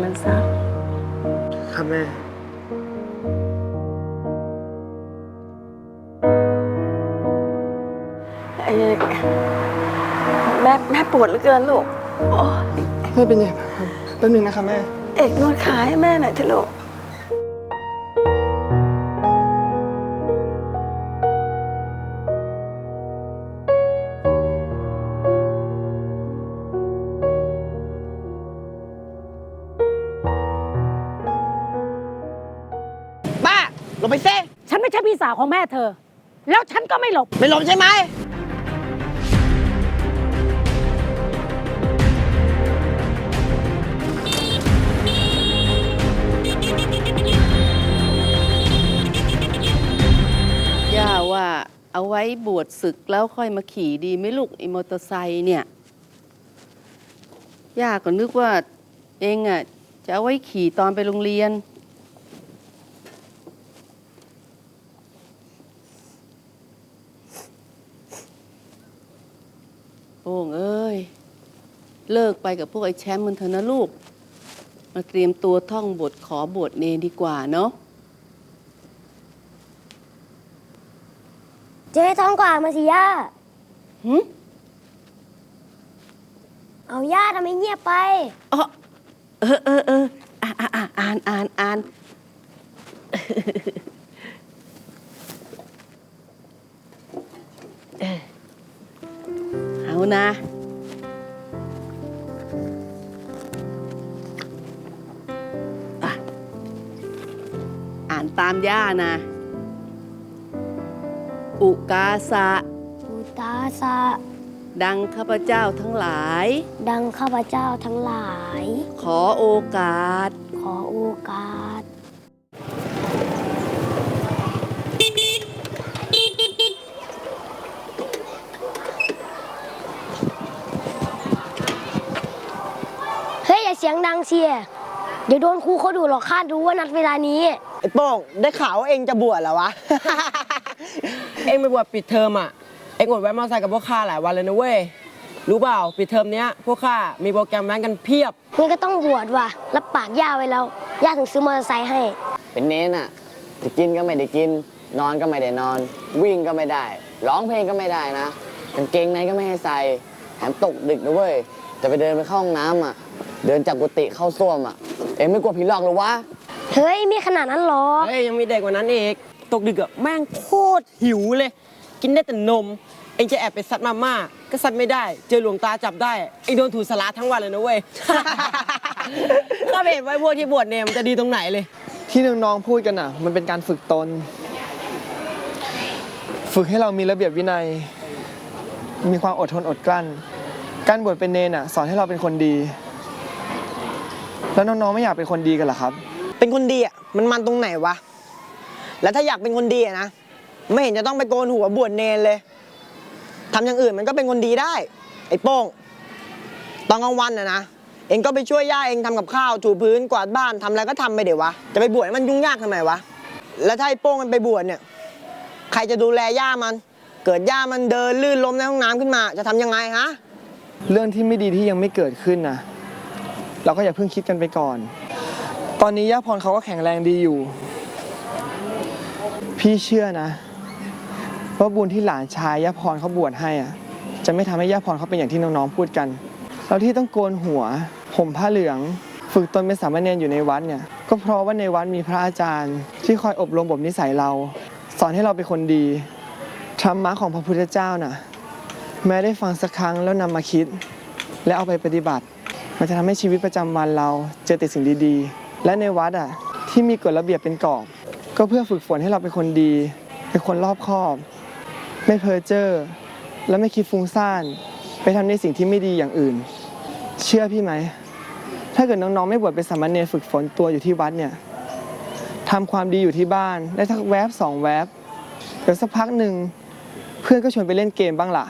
เลี่ยนมาโกนมันซะ ครับแม่เอ้ยแม่แม่ปวดเหลือเกินลูก โอ้ยไม่เป็นไรครับแป๊บนึงนะครับแม่ เอกนวดขาให้แม่หน่อยเถอะลูกาวของแม่เธอ แล้วฉันก็ไม่หลบ ไม่หลบใช่ไหม ย่าว่าเอาไว้บวชศึกแล้วค่อยมาขี่ดีไหมลูกไอมอเตอร์ไซค์เนี่ย ย่าก็นึกว่าเองอะจะเอาไว้ขี่ตอนไปโรงเรียน โอ่งเอ้ย เลิกไปกับพวกไอ้แชมป์มันเถอะนะลูก มาเตรียมตัวท่องบทขอบวชเนรดีกว่าเนาะเจ๊ท้องกว่ามาสิย่า หึเอาย่าทำไมเงียบไป อ๋อเออเออเอออะอะอะอ่านอ่านอ่านเออเอา นะอะอ่านตามย่านะ อุกาสะ อุตาสะ ดังข้าพเจ้าทั้งหลาย ดังข้าพเจ้าทั้งหลาย ขอโอกาส ขอโอกาส เฮ้ย อย่าเสียงดังเสีย เดี๋ยวโดนครูเขาดูหรอกคาดรู้ว่านัดเวลานี้ ไอ้โป้งได้ข่าวว่าเองจะบวชแล้ววะ เองไปบวชปิดเทอมอะ เองอดแวะมอเตอร์ไซค์กับพวกข้าหลายวันเลยนะเว้ย รู้เปล่าปิดเทอมเนี้ยพวกข้ามีโปรแกรมแว้นกันเพียบนี่ก็ต้องบวชว่ะรับปากย่าไว้แล้ว ย่าถึงซื้อมอเตอร์ไซค์ให้ เป็นเน้นอะจะกินก็ไม่ได้กิน นอนก็ไม่ได้นอน วิ่งก็ไม่ได้ ร้องเพลงก็ไม่ได้นะกางเกงในก็ไม่ให้ใส่แถมตกดึกนะเว้ย จะไปเดินไปเข้าห้องน้ำอะ เดินจากกุฏิเข้าส้วมอะ เอ็งไม่กลัวผีหลอกหรอวะ เฮ้ยมีขนาดนั้นหรอเฮ้ยยังมีเด็กกว่านั้นอีก ตกดึกอะแม่งโคตรหิวเลย กินได้แต่นม เองจะแอบไปซัดมาม่าก็ซัดไม่ได้ เจอหลวงตาจับได้ เองโดนถูสลาทั้งวันเลยนะเว้ยถ้าไปเห็นไว้พวกที่บวชเนี่ยมันจะดีตรงไหนเลย ที่น้องๆพูดกันอะ มันเป็นการฝึกตน ฝึกให้เรามีระเบียบวินัย มีความอดทนอดกลั้น การบวชเป็นเนนอะ สอนให้เราเป็นคนดี แล้วน้องๆไม่อยากเป็นคนดีกันเหรอครับ เป็นคนดีอะมันมันตรงไหนวะ แล้วถ้าอยากเป็นคนดีอะนะ ไม่เห็นจะต้องไปโกนหัวบวชเนรเลยทำอย่างอื่นมันก็เป็นคนดีได้ ไอ้โป้ง ตอนกลางวันอะนะ เองก็ไปช่วยย่าเองทำกับข้าวถูพื้นกวาดบ้านทำอะไรก็ทำไปเดี๋ยววะ จะไปบวชให้มันยุ่งยากทำไมวะ แล้วถ้าไอ้โป้งมันไปบวชเนี่ย ใครจะดูแลย่ามัน เกิดย่ามันเดินลื่นล้มในห้องน้ำขึ้นมา จะทำยังไงฮะ เรื่องที่ไม่ดีที่ยังไม่เกิดขึ้นนะ เราก็อย่าเพิ่งคิดกันไปก่อน ตอนนี้ย่าพรเขาก็แข็งแรงดีอยู่ พี่เชื่อนะว่าบุญที่หลานชายย่าพรเขาบวชให้อะ จะไม่ทำให้ย่าพรเขาเป็นอย่างที่น้องๆพูดกันแล้วที่ต้องโกนหัวห่มผ้าเหลือง ฝึกตนเป็นสามเณรอยู่ในวัดเนี่ย ก็เพราะว่าในวัดมีพระอาจารย์ ที่คอยอบรมบ่มนิสัยเรา สอนให้เราเป็นคนดีธรรมะของพระพุทธเจ้าน่ะ แม้ได้ฟังสักครั้งแล้วนำมาคิด และเอาไปปฏิบัติ มันจะทำให้ชีวิตประจำวันเราเจอแต่สิ่งดีๆ และในวัดอะที่มีกฎระเบียบเป็นกรอบ ก็เพื่อฝึกฝนให้เราเป็นคนดี เป็นคนรอบคอบ ไม่เพ้อเจ้อและไม่คิดฟุ้งซ่านไปทำในสิ่งที่ไม่ดีอย่างอื่น เชื่อพี่ไหม ถ้าเกิดน้องๆไม่บวชเป็นสามเณรฝึกฝนตัวอยู่ที่วัดเนี่ยทำความดีอยู่ที่บ้านได้สักแวบสองแวบเดี๋ยวสักพักหนึ่งเพื่อนก็ชวนไปเล่นเกมบ้างล่ะ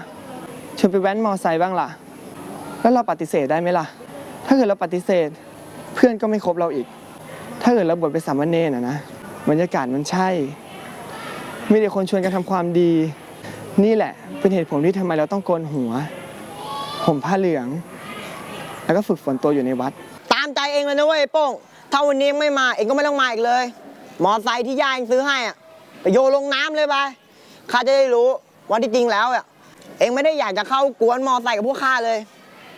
ชวนไปแว้นมอไซค์บ้างล่ะ แล้วเราปฏิเสธได้ไหมล่ะ ถ้าเกิดเราปฏิเสธ เพื่อนก็ไม่คบเราอีก ถ้าเกิดเราบวชเป็นสามเณรนะนะบรรยากาศมันใช่ มีแต่คนชวนกันทำความดี นี่แหละเป็นเหตุผลที่ทำไมเราต้องโกนหัวผมผ้าเหลือง แล้วก็ฝึกฝนตัวอยู่ในวัด ตามใจเองเลยนะเว้ยโป้งถ้าวันนี้ไม่มาเองก็ไม่ต้องมาอีกเลย มอไซค์ที่ย่าเองซื้อให้อะไปโยลงน้ำเลยไปข้าจะได้รู้ว่าที่จริงแล้วอะเองไม่ได้อยากจะเข้ากวนมอไซค์กับพวกข้าเลย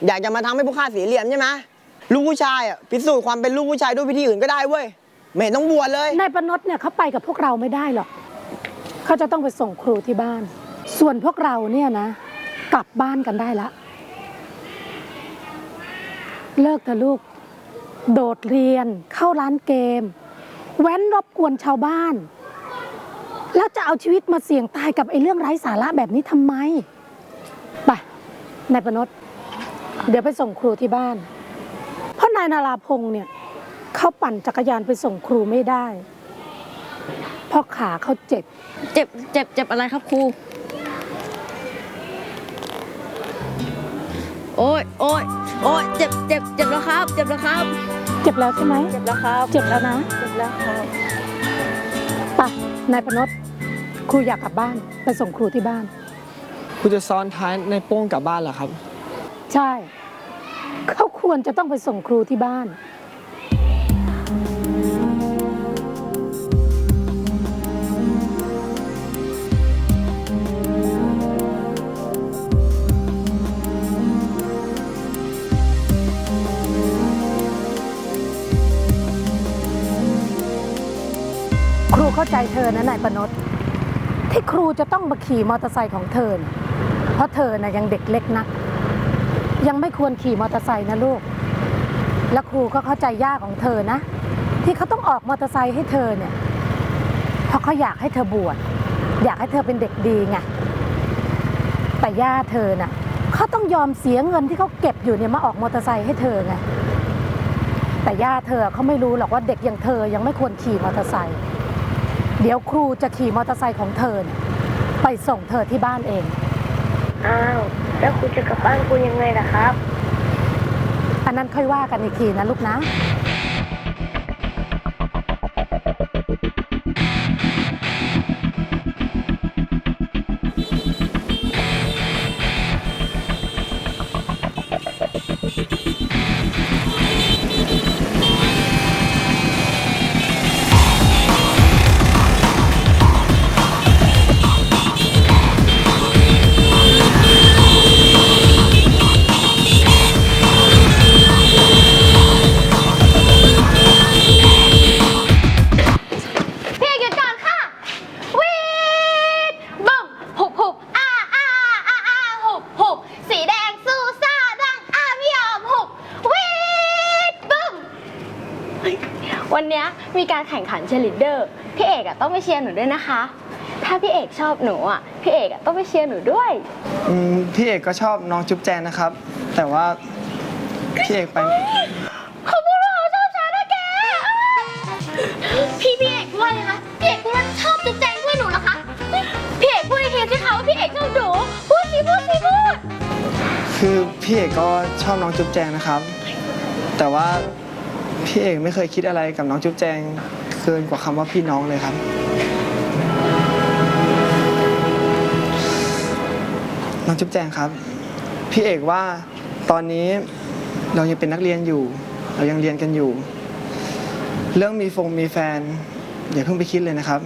อยากจะมาทำให้พวกข้าเสียเหลี่ยมใช่ไหมลูกผู้ชายอะพิสูจน์ความเป็นลูกผู้ชายด้วยวิธีอื่นก็ได้เว้ยไม่เห็นต้องบวชเลยนายประนดเนี่ยเขาไปกับพวกเราไม่ได้หรอกเขาจะต้องไปส่งครูที่บ้าน ส่วนพวกเราเนี่ยนะ กลับบ้านกันได้ละ เลิกเถอะลูก โดดเรียนเข้าร้านเกม แว้นรบกวนชาวบ้าน แล้วจะเอาชีวิตมาเสี่ยงตายกับไอ้เรื่องไร้สาระแบบนี้ทำไมไปนายประนด เดี๋ยวไปส่งครูที่บ้าน เพราะนายนาราพงษ์เนี่ยเขาปั่นจักรยานไปส่งครูไม่ได้ เพราะขาเขาเจ็บ เจ็บเจ็บเจ็บอะไรครับครู โอ้ยโอ้ยโอ้ยเจ็บเจ็บเจ็บแล้วครับ เจ็บแล้วครับ เจ็บแล้วใช่ไหมเจ็บแล้วครับ เจ็บแล้วนะเจ็บแล้วครับไปนายพนศครูอยากกลับบ้าน ไปส่งครูที่บ้าน คุณจะซ้อนท้ายในโป้งกลับบ้านเหรอครับ ใช่ เขาควรจะต้องไปส่งครูที่บ้าน ครูเข้าใจเธอนะนายประนศที่ครูจะต้องมาขี่มอเตอร์ไซค์ของเธอน่ะเพราะเธอน่ะยังเด็กเล็กนัก ยังไม่ควรขี่มอเตอร์ไซค์นะลูก และครูก็เข้าใจย่าของเธอนะ ที่เขาต้องออกมอเตอร์ไซค์ให้เธอเนี่ย เพราะเขาอยากให้เธอบวชอยากให้เธอเป็นเด็กดีไงแต่ย่าเธอน่ะเขาต้องยอมเสียเงินที่เขาเก็บอยู่เนี่ยมาออกมอเตอร์ไซค์ให้เธอไงแต่ย่าเธอเขาไม่รู้หรอกว่าเด็กอย่างเธอยังไม่ควรขี่มอเตอร์ไซค์เดี๋ยวครูจะขี่มอเตอร์ไซค์ของเธอ ไปส่งเธอที่บ้านเอง อ้าวแล้วคุณจะกลับบ้านคุณยังไงล่ะครับ อันนั้นค่อยว่ากันอีกทีนะลูกนะ เชียร์ลีดเดอร์พี่เอกอะต้องไปเชียร์หนูด้วยนะคะ ถ้าพี่เอกชอบหนูอะพี่เอกอะต้องไปเชียร์หนูด้วย อืมพี่เอกก็ชอบน้องจุ๊บแจงนะครับ แต่ว่าพี่เอกไป เขาพูดว่าเขาชอบฉันนะแกพี่พี่เอกพูดว่าอะไรคะพี่เอกพูดว่าชอบจุ๊บแจงเพื่อนหนูเหรอคะพี่เอกพูดในทีสิคะว่าพี่เอกชอบหนูพูดสิพูดสิพูดคือพี่เอกก็ชอบน้องจุ๊บแจงนะครับ แต่ว่าพี่เอกไม่เคยคิดอะไรกับน้องจุ๊บแจง เกินกว่าคำว่าพี่น้องเลยครับ น้องจุ๊บแจงครับ พี่เอกว่าตอนนี้เรายังเป็นนักเรียนอยู่ เรายังเรียนกันอยู่ เรื่องมีฟงมีแฟนอย่าเพิ่งไปคิดเลยนะครับ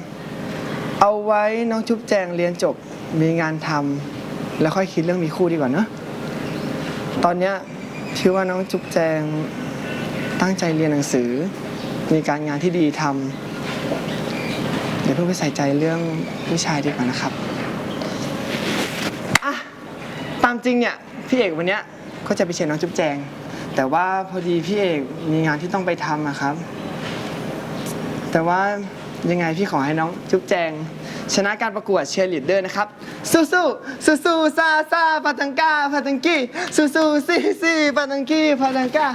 เอาไว้น้องจุ๊บแจงเรียนจบมีงานทำแล้วค่อยคิดเรื่องมีคู่ดีกว่าเนอะตอนเนี้ยชื่อว่าน้องจุ๊บแจงตั้งใจเรียนหนังสือ มีการงานที่ดีทำอย่าเพิ่งไปใส่ใจเรื่องผู้ชายดีกว่านะครับอะตามจริงเนี่ยพี่เอกวันเนี้ยก็จะไปเชียร์น้องจุ๊บแจง แต่ว่าพอดีพี่เอกมีงานที่ต้องไปทำอะครับ แต่ว่ายังไงพี่ขอให้น้องจุ๊บแจง ชนะการประกวดเชียร์ลีดเดอร์นะครับ สู้สู้สู้สู้ซาซาปาตังกาปาตังกี้สู้สู้ซีซีปาตังกี้ปาตังกา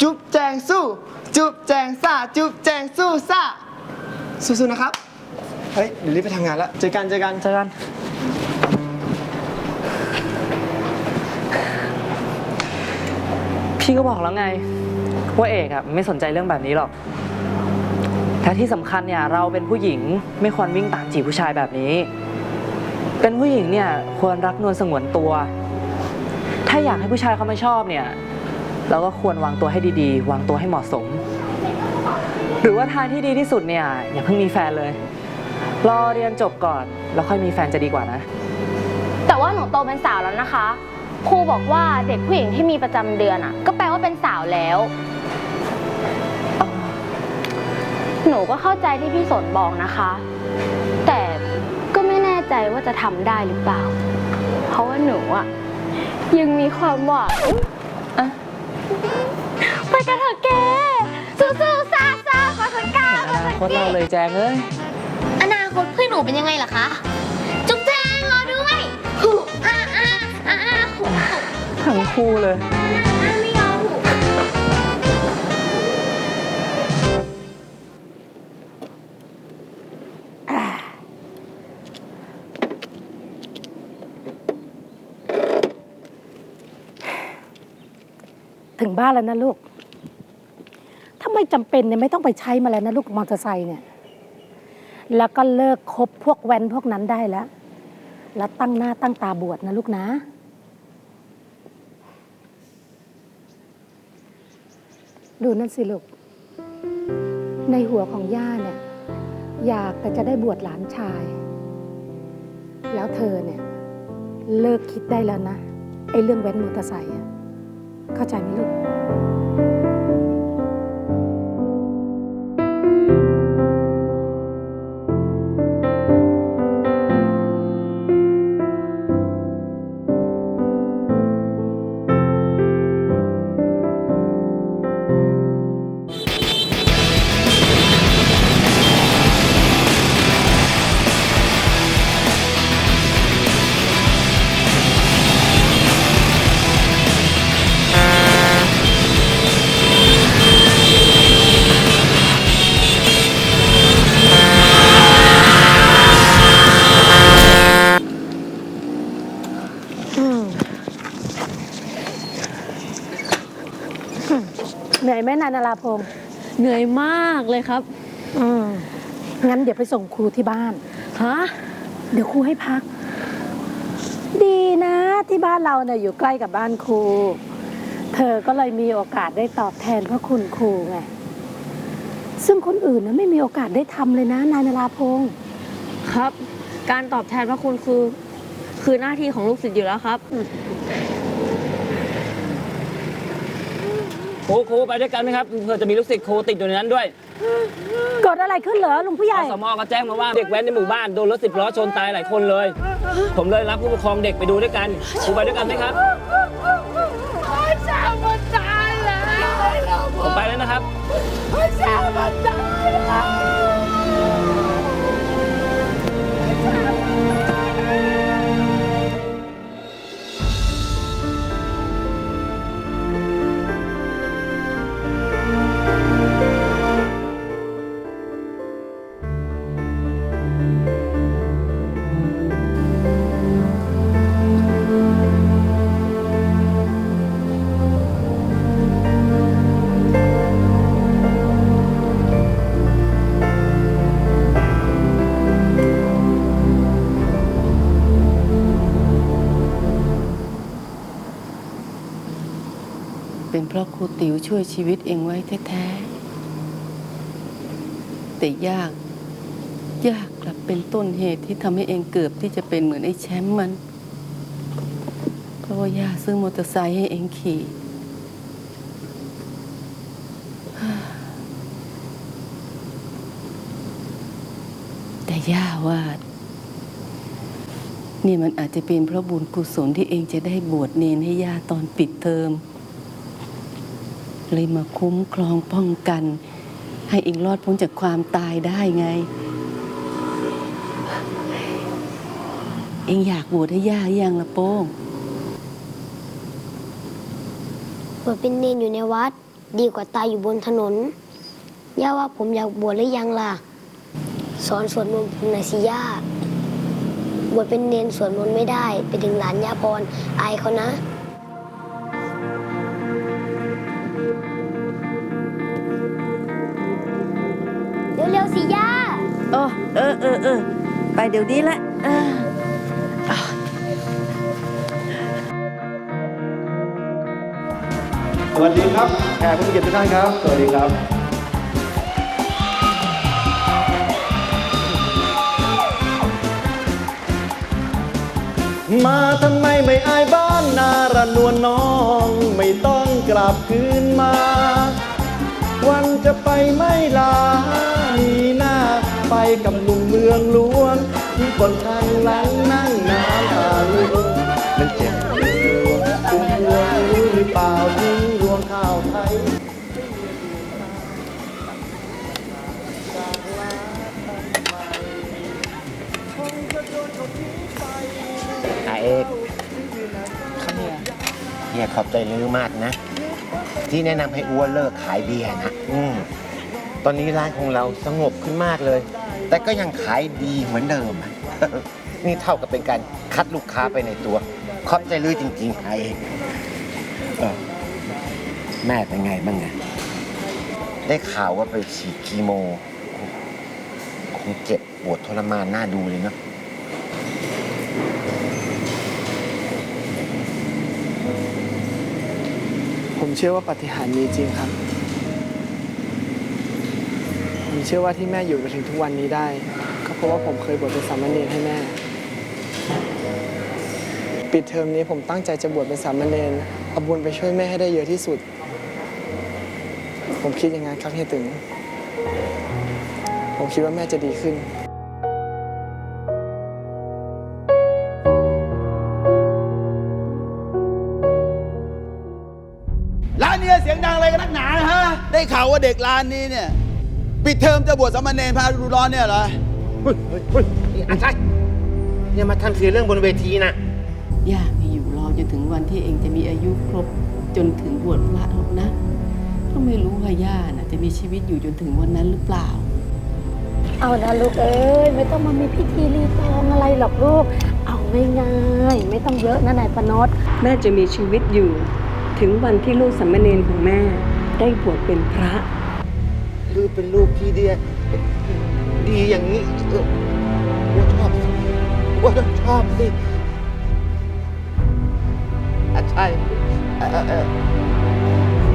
จุ๊บแจงสู้ จุ๊บแจงซาจุ๊บแจงสู้ซาสู้ๆนะครับ เฮ้ย เดี๋ยวรีบไปทำงานแล้ว เจอกัน เจอกัน เจอกัน พี่ก็บอกแล้วไง ว่าเอกอะไม่สนใจเรื่องแบบนี้หรอกและที่สำคัญเนี่ยเราเป็นผู้หญิงไม่ควรวิ่งตามจีบผู้ชายแบบนี้ เป็นผู้หญิงเนี่ยควรรักนวลสงวนตัว ถ้าอยากให้ผู้ชายเขาไม่ชอบเนี่ย เราก็ควรวางตัวให้ดีๆ วางตัวให้เหมาะสม หรือว่าทางที่ดีที่สุดเนี่ยอย่าเพิ่งมีแฟนเลย รอเรียนจบก่อน แล้วค่อยมีแฟนจะดีกว่านะ แต่ว่าหนูโตเป็นสาวแล้วนะคะครูบอกว่าเด็กผู้หญิงที่มีประจำเดือนอะ ก็แปลว่าเป็นสาวแล้ว หนูก็เข้าใจที่พี่สนบอกนะคะ แต่ก็ไม่แน่ใจว่าจะทำได้หรือเปล่า เพราะว่าหนูอะยังมีความหวังอะ ไปกันเถอะแกสู้ๆซ่าซ่าขอสังกาอนาคตเราเลยแจงเอ้ย อนาคตเพื่อนหนูเป็นยังไงล่ะคะ จุ๊บแจงรอด้วยหูอ่าอ่าอ่าอ่าหูหู ทั้งคู่เลยอ่าไม่ยอ ถึงบ้านแล้วนะลูก ถ้าไม่จำเป็นเนี่ยไม่ต้องไปใช้มาแล้วนะลูกมอเตอร์ไซค์เนี่ย แล้วก็เลิกคบพวกแว้นพวกนั้นได้แล้ว แล้วตั้งหน้าตั้งตาบวชนะลูกนะ ดูนั่นสิลูก ในหัวของย่าเนี่ย อยากแต่จะได้บวชหลานชาย แล้วเธอเนี่ย เลิกคิดได้แล้วนะ ไอ้เรื่องแว้นมอเตอร์ไซค์อะ เข้าใจไหมลูก เหนื่อยไหมนายนาราพงษ์เหนื่อยมากเลยครับอืมงั้นเดี๋ยวไปส่งครูที่บ้าน ฮะเดี๋ยวครูให้พัก ดีนะ ที่บ้านเราเนี่ยอยู่ใกล้กับบ้านครู เธอก็เลยมีโอกาสได้ตอบแทนพระคุณครูไง ซึ่งคนอื่นน่ะไม่มีโอกาสได้ทำเลยนะนายนราพงษ์ครับ การตอบแทนพระคุณคือ คือหน้าที่ของลูกศิษย์อยู่แล้วครับ ครูครูไปด้วยกันไหมครับเผื่อจะมีลูกศิษย์ครูติดอยู่ในนั้นด้วยเกิดอะไรขึ้นเหรอลุงผู้ใหอญ่ สมก็แจ้งมาว่าเด็กแว้นในหมู่บ้านโดนรถสิบล้อชนตายหลายคนเลย ผมเลยรับผู้ปกครองเด็กไปดูด้วยกันครูไปด้วยกันไหมครับผมไปแล้วนะครับเป็นเรูติ๋วช่วยชีวิตเองไว้แท้ๆแต่ยาก ยากกลับเป็นต้นเหตุที่ทำให้เองเกือบที่จะเป็นเหมือนไอ้แชมป์มัน เพราะว่าย่าซื้อมอเตอร์ไซค์ให้เองขี่แต่ย่าว่านี่มันอาจจะเป็นเพราะบุญกุศลที่เองจะได้บวชเนนให้ย่าตอนปิดเทอม เลยมาคุ้มครองป้องกัน ให้เองรอดพ้นจากความตายได้ไง เองอยากบวชให้ย่ายังละโป้งบวชเป็นเนนอยู่ในวัด ดีกว่าตายอยู่บนถนน ย่าว่าผมอยากบวชหรือยังล่ะ สอนสวดมนต์ผมหน่อยสิย่าบวชเป็นเนนสวดมนต์ไม่ได้ ไปถึงหลานย่าพรอายเขานะ ออเออเออ ไปเดี๋ยวนี้แหละเออสวัสดีครับแขกผู้มีเกียรติทุกท่านครับ สวัสดีครับมาทำไมไม่อายบ้านนาระนวลน้องไม่ต้องกลับคืนมา วันจะไปไม่ลามีหน้า ไปกับหนุ่มเมืองหลวงที่บนทางหลังนั่งน้ำตาลุงมันเจ็บปวดคุ้มพวงรู้หรือเปล่าทิ้งรวงข้าวไทยอาเอกเฮียขอบใจลือมากนะ ที่แนะนำให้อ้วนเลิกขายเบียร์นะ อืมตอนนี้ร้านของเราสงบขึ้นมากเลย แต่ก็ยังขายดีเหมือนเดิม นี่เท่ากับเป็นการคัดลูกค้าไปในตัว ขอบใจลือจริงๆอาเอเออแม่เป็นไงบ้างไงได้ข่าวว่าไปฉีดคีโม คงเจ็บปวดทรมานน่าดูเลยเนาะผมเชื่อว่าปาฏิหารย์มีจริงครับ ผม เชื่อว่าที่แม่อยู่มาถึงทุกวันนี้ได้ ก็เพราะว่าผมเคยบวชเป็นสามเณรให้แม่ ปิดเทอมนี้ผมตั้งใจจะบวชเป็นสามเณรเอาบุญไปช่วยแม่ให้ได้เยอะที่สุด ผมคิดอย่างนั้นครับเฮียตึง ผมคิดว่าแม่จะดีขึ้นร้านเนี้ยเสียงดังอะไรกันนักหนานะฮะ ได้ข่าวว่าเด็กร้านนี้เนี่ย ปิดเทอมจะบวชสามเณรพาดูร้อนเนี่ยเหรอเฮ้ยเฮ้ยเฮ้ยนี่อันใช่อย่ามาทำเสียเรื่องบนเวทีนะย่าไม่อยู่รอจนถึงวันที่เองจะมีอายุครบจนถึงบวชพระหรอกนะก็ไม่รู้ว่าย่าน่ะจะมีชีวิตอยู่จนถึงวันนั้นหรือเปล่า เอานะลูกเอ้ยไม่ต้องมามีพิธีรีตองอะไรหรอกลูก เอาง่ายๆไม่ต้องเยอะนะนายปนดแม่จะมีชีวิตอยู่ ถึงวันที่ลูกสามเณรของแม่ได้บวชเป็นพระ ลือเป็นลูกที่เดียดีอย่างนี้ว่าชอบสิว่าชอบสิอะใช่เออ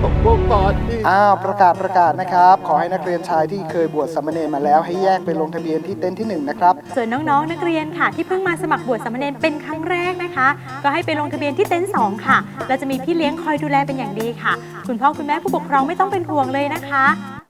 ผมบอกก่อนดิอ้าวประกาศประกาศนะครับ ขอให้นักเรียนชายที่เคยบวชสามเณรมาแล้วให้แยกไปลงทะเบียนที่เต็นท์ที่หนึ่งนะครับ ส่วนน้องๆ นักเรียนค่ะ ที่เพิ่งมาสมัครบวชสามเณรเป็นครั้งแรกนะคะ ก็ให้ไปลงทะเบียนที่เต็นท์สองค่ะเราจะมีพี่เลี้ยงคอยดูแลเป็นอย่างดีค่ะ คุณพ่อคุณแม่ผู้ปกครองไม่ต้องเป็นห่วงเลยนะคะ